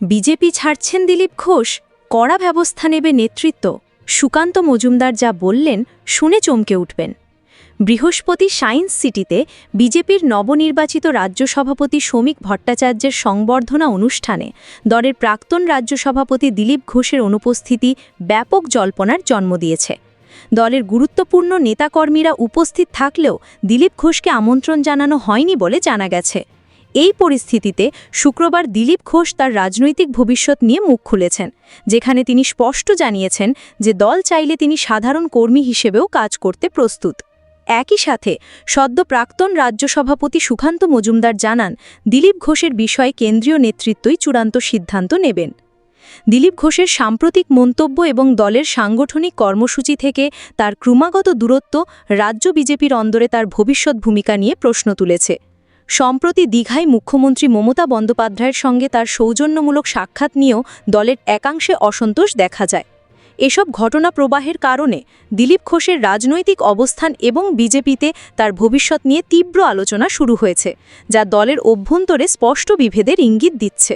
BJP ছাড়ছেন দিলীপ ঘোষ, কড়া ব্যবস্থা নেবে নেতৃত্ব। সুকান্ত মজুমদার যা বললেন, শুনে চমকে উঠবেন। বৃহস্পতি সায়েন্স সিটিতে বিজেপির নবনির্বাচিত রাজ্য সভাপতি শ্রমিক ভট্টাচার্যের সংবর্ধনা অনুষ্ঠানে দলের প্রাক্তন রাজ্য সভাপতি দিলীপ ঘোষের অনুপস্থিতি ব্যাপক জল্পনার জন্ম দিয়েছে। দলের গুরুত্বপূর্ণ নেতাকর্মীরা উপস্থিত থাকলেও দিলীপ ঘোষকে আমন্ত্রণ জানানো হয়নি বলে জানা গেছে। এই পরিস্থিতিতে শুক্রবার দিলীপ ঘোষ তার রাজনৈতিক ভবিষ্যৎ নিয়ে মুখ খুলেছেন, যেখানে তিনি স্পষ্ট জানিয়েছেন যে দল চাইলে তিনি সাধারণ কর্মী হিসেবেও কাজ করতে প্রস্তুত। একই সাথে সদ্য প্রাক্তন রাজ্য সভাপতি সুকান্ত মজুমদার জানান, দিলীপ ঘোষের বিষয়ে কেন্দ্রীয় নেতৃত্বই চূড়ান্ত সিদ্ধান্ত নেবেন। দিলীপ ঘোষের সাম্প্রতিক মন্তব্য এবং দলের সাংগঠনিক কর্মসূচি থেকে তার ক্রমাগত দূরত্ব রাজ্য বিজেপির অন্দরে তার ভবিষ্যৎ ভূমিকা নিয়ে প্রশ্ন তুলেছে। সম্প্রতি দীঘায় মুখ্যমন্ত্রী মমতা বন্দ্যোপাধ্যায়ের সঙ্গে তার সৌজন্যমূলক সাক্ষাৎ নিয়েও দলের একাংশে অসন্তোষ দেখা যায়। এসব ঘটনা প্রবাহের কারণে দিলীপ ঘোষের রাজনৈতিক অবস্থান এবং বিজেপিতে তার ভবিষ্যৎ নিয়ে তীব্র আলোচনা শুরু হয়েছে, যা দলের অভ্যন্তরে স্পষ্ট বিভেদের ইঙ্গিত দিচ্ছে।